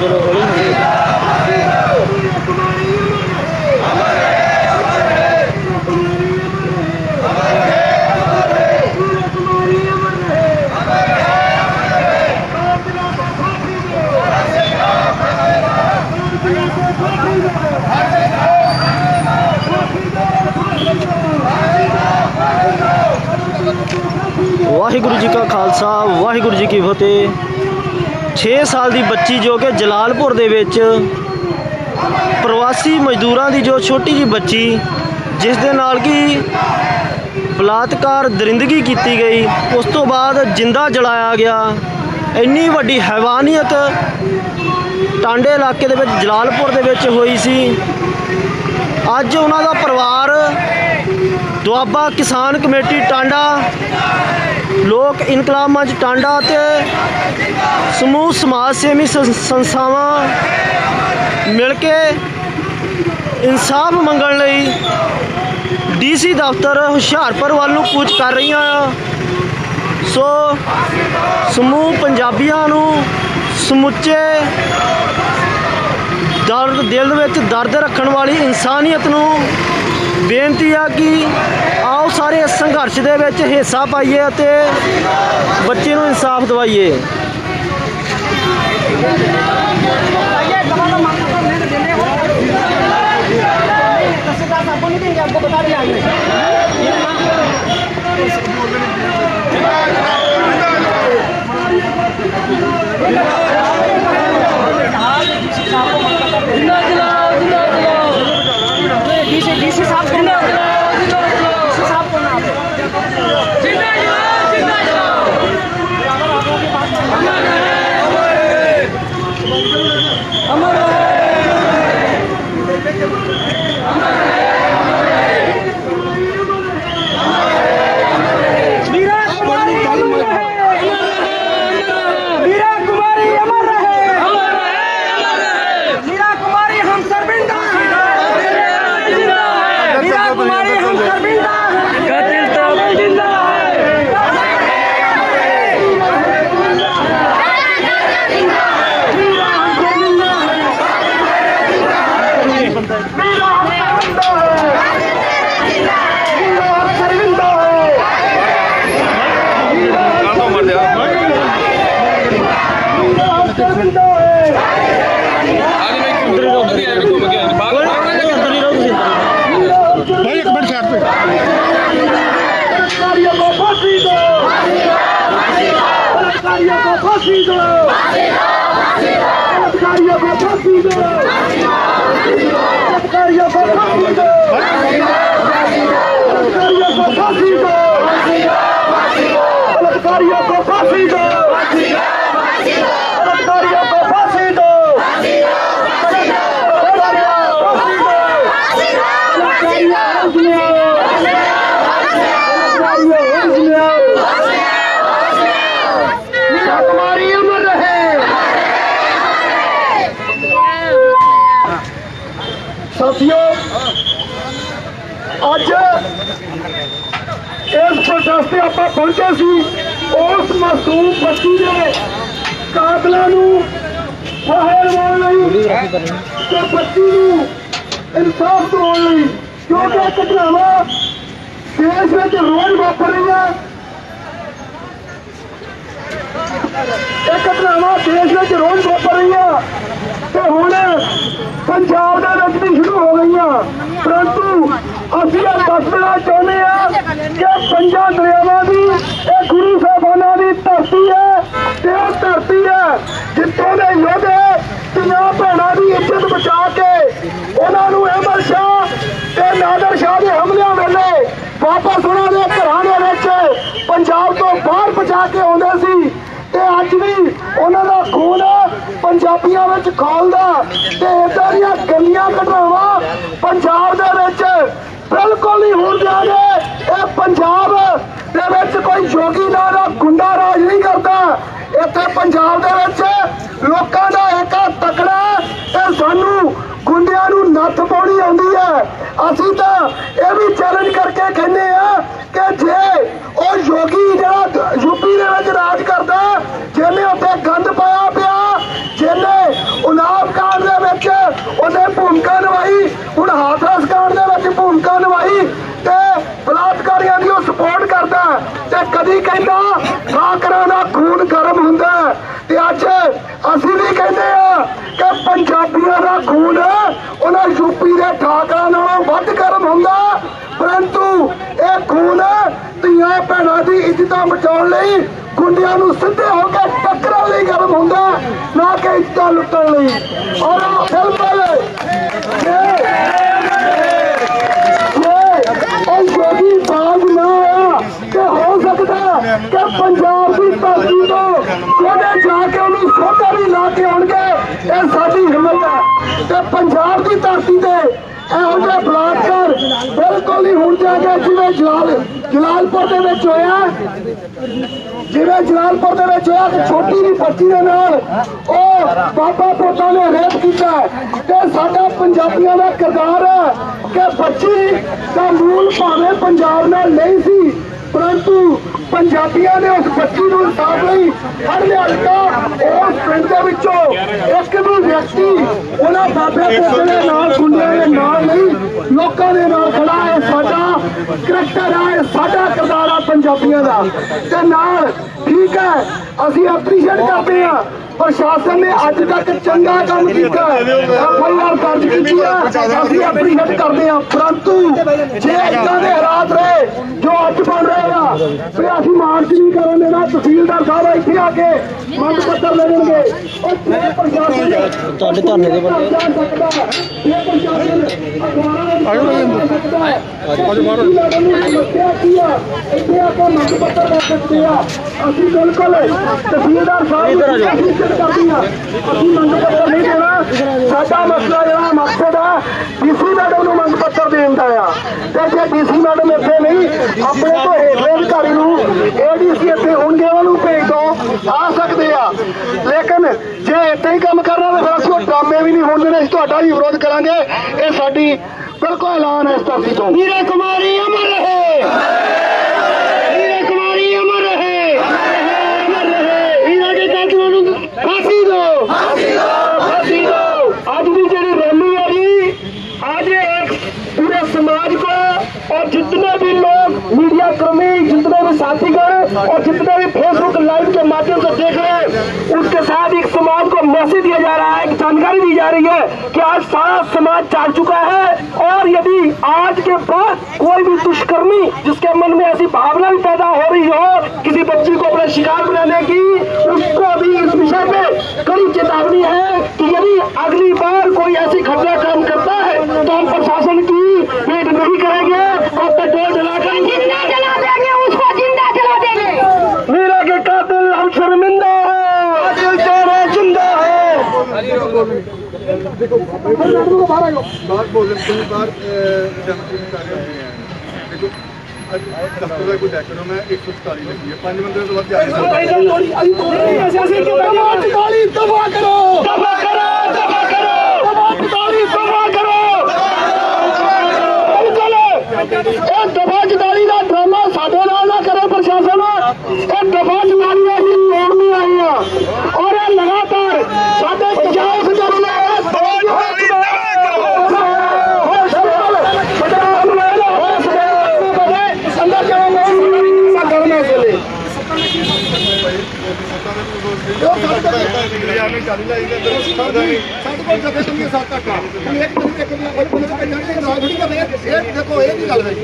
বড় হলেন ਵਾਹਿਗੁਰੂ ਜੀ ਕਾ ਖਾਲਸਾ ਵਾਹਿਗੁਰੂ ਜੀ ਕੀ ਫਤਿਹ 6 ਸਾਲ ਦੀ ਬੱਚੀ ਜੋ ਕਿ ਜਲਾਲਪੁਰ ਦੇ ਵਿੱਚ ਪ੍ਰਵਾਸੀ ਮਜ਼ਦੂਰਾਂ ਦੀ ਜੋ ਛੋਟੀ ਜੀ ਬੱਚੀ, ਜਿਸ ਦੇ ਨਾਲ ਕਿ ਬਲਾਤਕਾਰ ਦਰਿੰਦਗੀ ਕੀਤੀ ਗਈ, ਉਸ ਤੋਂ ਬਾਅਦ ਜਿੰਦਾ ਜਲਾਇਆ ਗਿਆ। ਇੰਨੀ ਵੱਡੀ ਹੈਵਾਨੀਅਤ ਟਾਂਡੇ ਇਲਾਕੇ ਦੇ ਵਿੱਚ, ਜਲਾਲਪੁਰ ਦੇ ਵਿੱਚ ਹੋਈ ਸੀ। ਅੱਜ ਉਹਨਾਂ ਦਾ ਪਰਿਵਾਰ ਦੁਆਬਾ ਕਿਸਾਨ ਕਮੇਟੀ ਟਾਂਡਾ ਲੋਕ ਇਨਕਲਾਬ ਮੰਚ ਟਾਂਡਾ ਅਤੇ ਸਮੂਹ ਸਮਾਜ ਸੇਵੀ ਸੰਸ- ਸੰਸਥਾਵਾਂ ਮਿਲ ਕੇ ਇਨਸਾਫ ਮੰਗਣ ਲਈ ਡੀਸੀ ਦਫ਼ਤਰ ਹੁਸ਼ਿਆਰਪੁਰ ਵੱਲ ਨੂੰ ਕੂਚ ਕਰ ਰਹੀਆਂ ਆ। ਸੋ ਸਮੂਹ ਪੰਜਾਬੀਆਂ ਨੂੰ ਸਮੁੱਚੇ ਦਰਦ, ਦਿਲ ਵਿੱਚ ਦਰਦ ਰੱਖਣ ਵਾਲੀ ਇਨਸਾਨੀਅਤ ਨੂੰ ਬੇਨਤੀ ਆ ਕਿ ਸਾਰੇ ਸੰਘਰਸ਼ ਦੇ ਵਿੱਚ ਹਿੱਸਾ ਪਾਈਏ ਅਤੇ ਬੱਚੇ ਨੂੰ ਇਨਸਾਫ ਦਿਵਾਈਏ। 走是 ਪਹੁੰਚੇ ਸੀ, ਉਸ ਮਾਸੂਮ ਬੱਚੀ ਦੇ ਕਾਤਲਾਂ ਨੂੰ ਫਾਹੇ ਲਵਾਉਣ ਲਈ ਤੇ ਬੱਚੀ ਨੂੰ ਇਨਸਾਫ ਦਿਵਾਉਣ ਲਈ, ਕਿਉਂਕਿ ਇਹ ਘਟਨਾਵਾਂ ਦੇਸ਼ ਵਿੱਚ ਰੋਜ਼ ਵਾਪਰ ਰਹੀਆਂ। ਇਹ ਘਟਨਾਵਾਂ ਦੇਸ਼ ਵਿੱਚ ਰੋਜ਼ ਵਾਪਰ ਰਹੀਆਂ। ਹੁਣ ਪੰਜਾਬ ਦੇ ਵਿੱਚ ਵੀ ਸ਼ੁਰੂ ਹੋ ਗਈਆਂ ਪਰੰਤੂ ਅਸੀਂ ਇਹ ਦੱਸ ਚਾਹੁੰਦੇ ਆ ਕਿ ਪੰਜਾਂ ਦਰਿਆਵਾਂ ਦੀ, ਇਹ ਗੁਰੂ ਸਾਹਿਬਾਨਾਂ ਦੀ ਧਰਤੀ ਹੈ ਤੇ ਉਹ ਧਰਤੀ ਹੈ ਜਿੱਥੋਂ ਦੇ ਯੋਧੇ ਧੀਆਂ ਭੈਣਾਂ ਦੀ ਇੱਜ਼ਤ ਬਚਾ ਕੇ ਉਹਨਾਂ ਨੂੰ ਅਹਿਮਦ ਸ਼ਾਹ ਤੇ ਨਾਦਰ ਸ਼ਾਹ ਦੇ ਹਮਲਿਆਂ ਵੇਲੇ ਵਾਪਸ ਉਹਨਾਂ ਦੇ ਘਰਾਂ ਦੇ ਵਿੱਚ ਪੰਜਾਬ ਤੋਂ ਬਾਹਰ ਬਚਾ ਕੇ ਆਉਂਦੇ ਸੀ। ਤੇ ਅੱਜ ਵੀ ਉਹਨਾਂ ਦਾ ਖੂਨ ਪੰਜਾਬੀਆਂ ਵਿੱਚ ਖੋਲਦਾ ਤੇ ਇਦਾਂ ਦੀਆਂ ਗੰਦੀਆਂ ਘਟਨਾਵਾਂ ਪੰਜਾਬ ਦੇ ਵਿੱਚ ਬਿਲਕੁਲ ਨਹੀਂ ਹੋਣ ਦਿਆਂਗੇ। ਇਹ ਪੰਜਾਬ ਦੇ ਵਿੱਚ ਕੋਈ ਜੋਗੀ ਨਾਂ ਦਾ ਗੁੰਡਾ ਰਾਜ ਨਹੀਂ ਕਰਦਾ। ਇੱਥੇ ਪੰਜਾਬ ਦੇ ਵਿੱਚ ਲੋਕਾਂ ਦਾ ਏਕਾ ਤਕੜਾ ਤੇ ਸਾਨੂੰ ਗੁੰਡਿਆਂ ਨੂੰ ਨੱਥ ਪਾਉਣੀ ਆਉਂਦੀ ਹੈ। ਅਸੀਂ ਤਾਂ ਇਹ ਵੀ ਚੈਲੰਜ ਕਰਕੇ ਕਹਿੰਦੇ ਆ ਕਿ ਜੇ ਉਹ ਯੋਗੀ ਜਿਹੜਾ ਯੂਪੀ ਦੇ ਵਿੱਚ ਰਾਜ ਕਰਦਾ ਜਿਹਨੇ ਉੱਥੇ ਗੰਦ ਪਾਇਆ ਪਿਆ ਜਿਹਨੇ ਉਨਾਵ ਕਾਂਡ ਦੇ ਵਿੱਚ ਉਹਨੇ ਭੂਮਿਕਾ ਨਿਭਾਈ ਹੁਣ ਹਾਥਰਸ ਕਾਂਡ ਦੇ ਵਿੱਚ ਭੂਮਿਕਾ ਨਿਭਾਈ ਤੇ ਬਲਾਤਕਾਰੀਆਂ ਦੀ ਉਹ ਸਪੋਰਟ ਕਰਦਾ ਤੇ ਕਦੀ ਕਹਿੰਦਾ ਠਾਕਰਾਂ ਦਾ ਖੂਨ ਗਰਮ ਹੁੰਦਾ ਤੇ ਅੱਜ ਅਸੀਂ ਵੀ ਕਹਿੰਦੇ ਆ ਕਿ ਪੰਜਾਬੀਆਂ ਦਾ ਖੂਨ ਉਹਨਾਂ ਯੂਪੀ ਦੇ ਠਾਕਰਾਂ ਨਾਲੋਂ ਵੱਧ ਗਰਮ ਹੁੰਦਾ। ਪਰੰਤੂ ਇਹ ਖੂਨ ਧੀਆਂ ਭੈਣਾਂ ਦੀ ਇੱਜ਼ਤਾਂ ਬਚਾਉਣ ਲਈ ਗੁੰਡਿਆਂ ਨੂੰ ਸਿੱਧੇ ਹੋ ਕੇ ਟੱਕਰਨ ਲਈ ਗਰਮ ਹੁੰਦਾ, ਨਾ ਕਿ ਇੱਜ਼ਤਾਂ ਲੁੱਟਣ ਲਈ। ਔਰ ਉਹ ਬਿਲਕੁਲ ਉਹ ਜੋਗੀ ਬਾਗ ਨਾ ਆਇਆ ਕਿ ਹੋ ਸਕਦਾ ਕਿ ਪੰਜਾਬ ਦੀ ਧਰਤੀ ਤੋਂ ਉਹਦੇ ਜਾ ਕੇ ਉਹਨੂੰ ਸੋਧਾ ਵੀ ਲਾ ਕੇ ਆਉਣਗੇ ਇਹ ਸਾਡੀ ਹਿੰਮਤ ਹੈ ਤੇ ਪੰਜਾਬ ਦੀ ਧਰਤੀ ਤੇ ਇਹੋ ਜਿਹੇ ਬਲਾਤਕਾਰ ਬਿਲਕੁਲ ਨਹੀਂ ਹੁਣ ਜਾ ਕੇ ਜਿਵੇਂ ਜਲਾਲ ਜਲਾਲਪੁਰ ਦੇ ਵਿੱਚ ਹੋਇਆ। ਜਿਵੇਂ ਜਲਾਲਪੁਰ ਦੇ ਵਿੱਚ ਹੋਇਆ ਕਿ ਛੋਟੀ ਦੀ ਬੱਚੀ ਦੇ ਨਾਲ ਉਹ ਬਾਬਾ ਪੋਤਾ ਨੇ ਰੇਪ ਕੀਤਾ ਤੇ ਸਾਡਾ ਪੰਜਾਬੀਆਂ ਦਾ ਕਿਰਦਾਰ ਹੈ ਕਿ ਬੱਚੀ ਦਾ ਮੂਲ ਭਾਵੇਂ ਪੰਜਾਬ ਨਾਲ ਨਹੀਂ ਸੀ ਪਰੰਤੂ ਪੰਜਾਬੀਆਂ ਨੇ ਉਸ ਬੱਚੀ ਨੂੰ ਇਨਸਾਫ ਲਈ ਫੜ ਲਿਆ ਉਸ ਪਿੰਡ ਦੇ ਵਿੱਚੋਂ ਇੱਕ ਵੀ ਵਿਅਕਤੀ ਉਹਨਾਂ ਬਾਬੇ ਪੋਤੇ ਦੇ ਨਾਲ ਗੁੰਡਿਆਂ ਦੇ ਨਾਲ ਨਹੀਂ ਲੋਕਾਂ ਦੇ ਨਾਲ ਖੜਾ ਹੈ ਸਾਡਾ ਕਰੈਕਟਰ ਹੈ ਸਾਡਾ ਕਿਰਦਾਰ ਆ ਪੰਜਾਬੀਆਂ ਦਾ। ਤੇ ਨਾਲ ਠੀਕ ਹੈ ਅਸੀਂ ਐਪਰੀਸ਼ੀਏਟ ਕਰਦੇ ਹਾਂ ਪ੍ਰਸ਼ਾਸਨ ਨੇ ਅੱਜ ਤੱਕ ਚੰਗਾ ਕੰਮ ਕੀਤਾ ਐਫਆਈਆਰ ਦਰਜ ਕੀਤੀ ਹੈ ਅਸੀਂ ਐਪਰੀਸ਼ੀਏਟ ਕਰਦੇ ਹਾਂ। ਪਰੰਤੂ ਜੇ ਇਦਾਂ ਦੇ ਹਾਲਾਤ ਰਹੇ ਜੋ ਅੱਜ ਬਣ ਰਹੇ ਆ ਤੇ ਅਸੀਂ ਮਾਰਚ ਨਹੀਂ ਕਰਨ ਦੇਣਾ ਤਹਿਸੀਲਦਾਰ ਸਾਹਿਬ ਇੱਥੇ ਆ ਕੇ ਮੰਗ ਪੱਤਰ ਲੈ ਲੈਣਗੇ। ਉਹ ਜੇ ਪ੍ਰਸ਼ਾਸਨ ਤੁਹਾਡੇ ਧਰਨੇ ਦੇ ਬੰਦੇ। ਇਹ ਪ੍ਰਸ਼ਾਸਨ ਅਖਬਾਰਾਂ ਦੇ ਆਜੋ ਮਾਰੋ ਇੱਥੇ ਆ ਕੇ ਮੰਗ ਪੱਤਰ ਲੈ ਸਕਦੇ ਆ। ਅਸੀਂ ਬਿਲਕੁਲ ਤਹਿਸੀਲਦਾਰ ਸਾਹਿਬ ਇੱਧਰ ਆ ਆ। ਅਸੀਂ ਮੰਗ ਪੱਤਰ ਨਹੀਂ ਦੇਣਾ। ਸਾਡਾ ਮਸਲਾ ਜਿਹੜਾ ਮਕਸਦ ਆ ਡੀਸੀ ਮੈਡਮ ਨੂੰ ਮੰਗ ਪੱਤਰ ਦੇਣ ਦਾ ਆ। ਤੇ ਜੇ ਡੀਸੀ ਮੈਡਮ ਇੱਥੇ ਨਹੀਂ, ਆਪਣੇ ਤੋਂ ਹੇਠਲੇ ਅਧਿਕਾਰੀ ਨੂੰ ਏਡੀਸੀ ਇੱਥੇ ਹੋਣਗੇ ਉਹਨਾਂ ਨੂੰ ਭੇਜ ਦੋ, ਆ ਸਕਦੇ ਆ। ਲੇਕਿਨ ਜੇ ਇੱਥੇ ਹੀ ਕੰਮ ਕਰਨਾ ਤਾਂ ਫਿਰ ਅਸੀਂ ਉਹ ਡਰਾਮੇ ਵੀ ਨਹੀਂ ਹੋਣ ਦੇਣੇ ਅਸੀਂ ਤੁਹਾਡਾ ਵੀ ਵਿਰੋਧ ਕਰਾਂਗੇ। ਇਹ ਸਾਡੀ ਬਿਲਕੁਲ ਐਲਾਨ ਹੈ ਇਸ ਧਰਤੀ ਤੋਂ। ਵੀਰੇ ਕੁਮਾਰੀ ਅਮਰ ਰਹੇ। जितने भी साथीगण और जितने भी फेसबुक लाइव के माध्यम से देख रहे हैं उसके साथ एक समाज को मैसेज दिया जा रहा है, एक जानकारी दी जा रही है कि आज सारा समाज जाग चुका है और यदि आज के बाद कोई भी दुष्कर्मी जिसके मन में ऐसी भावना भी पैदा हो रही हो, किसी बच्ची को अपना शिकार बनाने की, उसको भी इस विषय पे कड़ी चेतावनी है। ਬਾਹਰ ਭੋਜਨ ਤੋਂ ਬਾਹਰ ਜਨਤਰੀ ਸਾਰੇ ਹੁੰਦੇ ਆ ਦੇਖੋ ਅੱਜ ਦਫ਼ਤਰ ਦਾ ਕੋਈ ਡੈਕੋਰਮ ਹੈ 147 ਲੱਗੀ ਹੈ ਪੰਜ ਬੰਦੇ ਤੋਂ ਵੱਧ ਜਾ ਨਹੀਂ ਸਕਦੇ ਟਕਾਲੀ ਦਫਾ ਕਰੋ ਦਫਾ ਕਰੋ ਦਫਾ ਕਰੋ ਟਕਾਲੀ ਕਰੋ ਬਿਲਕੁਲ ਇਹ ਦਫਾ ਚਤਾਲੀ ਦਾ ਡਰਾਮਾ ਸਾਡੇ ਨਾਲ ਨਾ ਕਰੇ, ਪ੍ਰਸ਼ਾਸਨ ਇਹ ਦਫਾ ਚਤਾਲੀ ਦਾ ਅਸੀਂ ਲੋੜ ਨਹੀਂ ਆਏ ਆ ਔਰ ਇਹ ਲਗਾਤਾਰ ਸਾਡੇ ਪੰਜਾਬ ਸਰਕਾਰ ਨੇ ਇਹ ਦਫਾ ਚਤਾਲੀ ਅੰਦਰ ਜਾਓਗੇ ਸੰਗਲ ਨਾ ਚਲੇ ਯਾਰ ਨੇ ਚਾਲੀ ਲਾਈ ਤੇ ਸਰਦਾ ਨਹੀਂ ਸਾਡੇ ਕੋਲ ਜਗ੍ਹਾ ਤੋਂ ਇੱਕ ਦਿਨ ਇੱਕ ਦਿਨ ਕੋਈ ਬੰਦੇ ਤੇ ਜਾਣ ਕੇ ਨਾਲ ਥੋੜੀ ਕਰਦੇ ਇਹ ਦੇਖੋ ਇਹ ਨਹੀਂ ਗੱਲ ਹੈ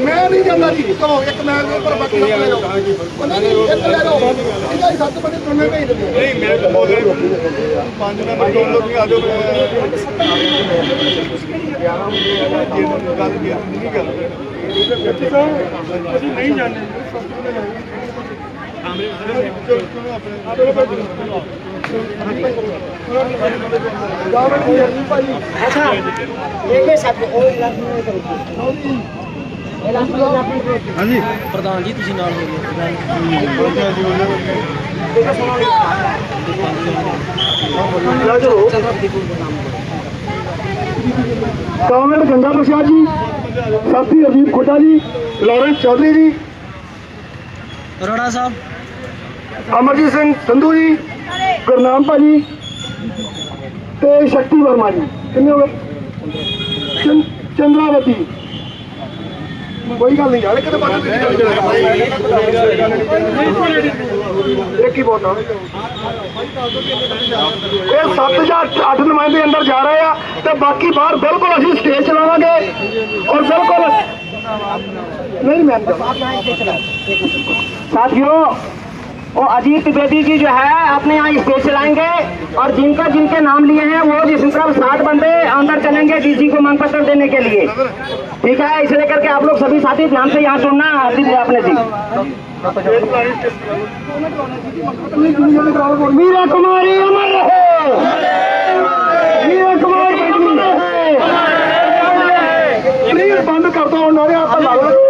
ਮੈਂ ਨਹੀਂ ਜਾਂਦਾ ਜੀ ਤੋਂ ਇੱਕ ਮੈਂ ਦੇ ਉੱਪਰ ਬਾਕੀ ਲੈ ਜਾਓ ਉਹਨਾਂ ਨੇ ਇੱਕ ਲੈ ਜਾਓ ਇਹਦਾ ਸੱਤ ਬੰਦੇ ਦੋਨੇ ਭੇਜ ਦਿੰਦੇ ਨਹੀਂ ਮੇਰੇ ਕੋਲ ਪੰਜ ਮੈਂਬਰ ਦੋ ਲੋਕ ਆ ਜਾਓ ਗੱਲ ਨਹੀਂ ਗੱਲ ਅਸੀਂ ਨਹੀਂ ਜਾਣਦੇ। ਪ੍ਰਧਾਨ ਜੀ ਤੁਸੀਂ ਨਾਲ ਹੋ ਗਏ ਕਾਮਰੇਡ ਗੰਗਾ ਪ੍ਰਸਾਦ ਜੀ ਸਾਥੀ ਅਜੀਤ ਖੋਟਾ ਜੀ ਲਾਰੈਂਸ ਚੌਧਰੀ ਜੀ। ਰੋੜਾ ਸਾਹਿਬ। ਅਮਰਜੀਤ ਸਿੰਘ ਸੰਧੂ ਜੀ, ਗੁਰਨਾਮ ਭਾਜੀ ਤੇ ਸ਼ਕਤੀ ਵਰਮਾ ਜੀ। ਕਿੰਨੇ ਹੋ ਗਏ? ਚੰਦਰਾਵਤੀ। ਕੋਈ ਗੱਲ ਨਹੀਂ ਯਾਰ ਕਿਤੇ ਬਾਅਦ ਇੱਕ ਹੀ ਬੋਲਣਾ ਇਹ 7 ਜਾਂ 8 ਨੁਮਾਇੰਦੇ ਅੰਦਰ ਜਾ ਰਹੇ ਆ ਤੇ ਬਾਕੀ ਬਾਹਰ ਬਿਲਕੁਲ ਅਸੀਂ ਸਟੇਜ ਚਲਾਵਾਂਗੇ ਔਰ ਬਿਲਕੁਲ ਨਹੀਂ ਮੈਮ ਸਾਥੀਓ वो अजीत द्विवेदी जी जो है, अपने यहाँ स्टेज चलाएँगे और जिनका जिनके नाम लिए हैं, वो जिस जिसका सात बंदे अंदर चलेंगे डीसी को मांग पत्र देने के लिए। ठीक है इसलिए करके आप लोग सभी साथी ध्यान से यहाँ सुनना अपने जी मीरा कुमारी अमर रहे। मीरा कुमारी अमर रहे। बंद करता हूँ